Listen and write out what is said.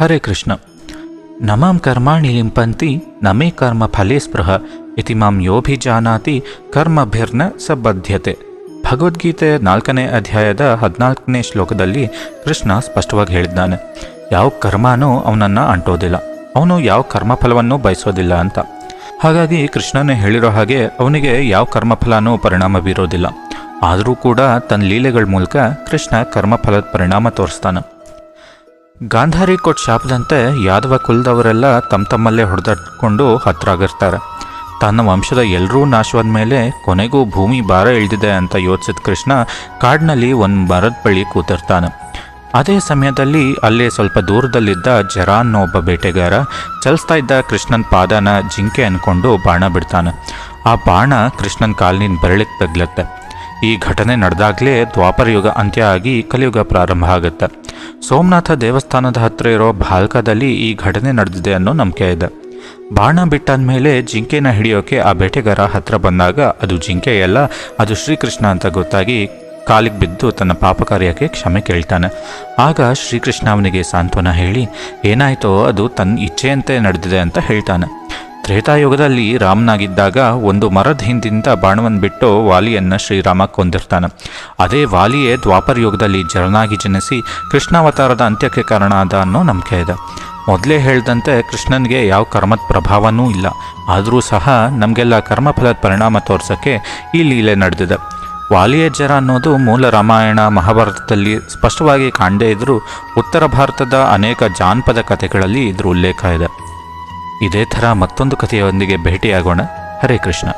ಹರೇ ಕೃಷ್ಣ. ನಮಾಂ ಕರ್ಮಾಣಿ ಲಿಂಪಂತಿ, ನಮೇ ಕರ್ಮ ಫಲೇ ಸ್ಪೃಹ, ಇತಿ ಮಾಂ ಯೋಭಿಜಾನಾತಿ ಕರ್ಮಭಿರ್ನ ಸ ಬದ್ಧತೆ ಭಗವದ್ಗೀತೆ ನಾಲ್ಕನೇ ಅಧ್ಯಾಯದ ಹದಿನಾಲ್ಕನೇ ಶ್ಲೋಕದಲ್ಲಿ ಕೃಷ್ಣ ಸ್ಪಷ್ಟವಾಗಿ ಹೇಳಿದ್ದಾನೆ. ಯಾವ ಕರ್ಮನೂ ಅವನನ್ನು ಅಂಟೋದಿಲ್ಲ. ಅವನು ಯಾವ ಕರ್ಮಫಲವನ್ನು ಬಯಸೋದಿಲ್ಲ ಅಂತ. ಹಾಗಾಗಿ ಕೃಷ್ಣನೇ ಹೇಳಿರೋ ಹಾಗೆ ಅವನಿಗೆ ಯಾವ ಕರ್ಮಫಲನೂ ಪರಿಣಾಮ ಬೀರೋದಿಲ್ಲ. ಆದರೂ ಕೂಡ ತನ್ನ ಲೀಲೆಗಳ ಮೂಲಕ ಕೃಷ್ಣ ಕರ್ಮಫಲದ ಪರಿಣಾಮ ತೋರಿಸ್ತಾನೆ. ಗಾಂಧಾರಿ ಕೊಟ್ಟ ಶಾಪದಂತೆ ಯಾದವ ಕುಲದವರೆಲ್ಲ ತಮ್ಮ ತಮ್ಮಲ್ಲೇ ಹೊಡೆದಾಡ್ಕೊಂಡು ಹತ್ರ ಆಗಿರ್ತಾರೆ ತನ್ನ ವಂಶದ ಎಲ್ಲರೂ ನಾಶವಾದ ಮೇಲೆ ಕೊನೆಗೂ ಭೂಮಿ ಭಾರ ಇಳಿದಿದೆ ಅಂತ ಯೋಚಿಸಿದ ಕೃಷ್ಣ ಕಾಡಿನಲ್ಲಿ ಒಂದು ಮರದ ಬಳಿ ಕೂತಿರ್ತಾನೆ. ಅದೇ ಸಮಯದಲ್ಲಿ ಅಲ್ಲೇ ಸ್ವಲ್ಪ ದೂರದಲ್ಲಿದ್ದ ಜರಾ ಅನ್ನೋ ಒಬ್ಬ ಬೇಟೆಗಾರ ಚಲಿಸ್ತಾ ಇದ್ದ ಕೃಷ್ಣನ ಪಾದನ ಜಿಂಕೆ ಅನ್ಕೊಂಡು ಬಾಣ ಬಿಡ್ತಾನೆ. ಆ ಬಾಣ ಕೃಷ್ಣನ ಕಾಲಿನ ಬೆರಳಿಗೆ ತಗ್ಲತ್ತೆ. ಈ ಘಟನೆ ನಡೆದಾಗಲೇ ದ್ವಾಪರ ಯುಗ ಅಂತ್ಯ ಆಗಿ ಕಲಿಯುಗ ಪ್ರಾರಂಭ ಆಗುತ್ತೆ. ಸೋಮನಾಥ ದೇವಸ್ಥಾನದ ಹತ್ತಿರ ಇರೋ ಭಾಲ್ಕದಲ್ಲಿ ಈ ಘಟನೆ ನಡೆದಿದೆ ಅನ್ನೋ ನಂಬಿಕೆ ಇದೆ. ಬಾಣ ಬಿಟ್ಟಾದ್ಮೇಲೆ ಜಿಂಕೆನ ಹಿಡಿಯೋಕೆ ಆ ಬೇಟೆಗಾರ ಹತ್ರ ಬಂದಾಗ ಅದು ಜಿಂಕೆ ಅಲ್ಲ, ಅದು ಶ್ರೀಕೃಷ್ಣ ಅಂತ ಗೊತ್ತಾಗಿ ಕಾಲಿಗೆ ಬಿದ್ದು ತನ್ನ ಪಾಪ ಕಾರ್ಯಕ್ಕೆ ಕ್ಷಮೆ ಕೇಳ್ತಾನೆ. ಆಗ ಶ್ರೀಕೃಷ್ಣ ಅವನಿಗೆ ಸಾಂತ್ವನ ಹೇಳಿ, ಏನಾಯ್ತೋ ಅದು ತನ್ನ ಇಚ್ಛೆಯಂತೆ ನಡೆದಿದೆ ಅಂತ ಹೇಳ್ತಾನೆ. ತ್ರೇತಾಯುಗದಲ್ಲಿ ರಾಮನಾಗಿದ್ದಾಗ ಒಂದು ಮರದ ಹಿಂದಿಂದ ಬಾಣವನ್ನು ಬಿಟ್ಟು ವಾಲಿಯನ್ನ ಶ್ರೀರಾಮ ಕೊಂದಿರ್ತಾನೆ ಅದೇ ವಾಲಿಯೇ ದ್ವಾಪರ ಯುಗದಲ್ಲಿ ಜರನಾಗಿ ಜನಿಸಿ ಕೃಷ್ಣಾವತಾರದ ಅಂತ್ಯಕ್ಕೆ ಕಾರಣ ಆದ ಅನ್ನೋ ನಂಬಿಕೆ ಇದೆ. ಮೊದಲೇ ಹೇಳಿದಂತೆ ಕೃಷ್ಣನಿಗೆ ಯಾವ ಕರ್ಮದ ಪ್ರಭಾವನೂ ಇಲ್ಲ. ಆದರೂ ಸಹ ನಮಗೆಲ್ಲ ಕರ್ಮಫಲದ ಪರಿಣಾಮ ತೋರ್ಸೋಕ್ಕೆ ಈ ಲೀಲೆ ನಡೆದಿದೆ. ವಾಲಿಯ ಜರ ಅನ್ನೋದು ಮೂಲ ರಾಮಾಯಣ ಮಹಾಭಾರತದಲ್ಲಿ ಸ್ಪಷ್ಟವಾಗಿ ಕಾಣದೇ ಇದ್ದರೂ ಉತ್ತರ ಭಾರತದ ಅನೇಕ ಜಾನಪದ ಕಥೆಗಳಲ್ಲಿ ಇದರ ಉಲ್ಲೇಖ ಇದೆ. ಇದೇ ಥರ ಮತ್ತೊಂದು ಕಥೆಯೊಂದಿಗೆ ಭೇಟಿಯಾಗೋಣ. ಹರೇ ಕೃಷ್ಣ.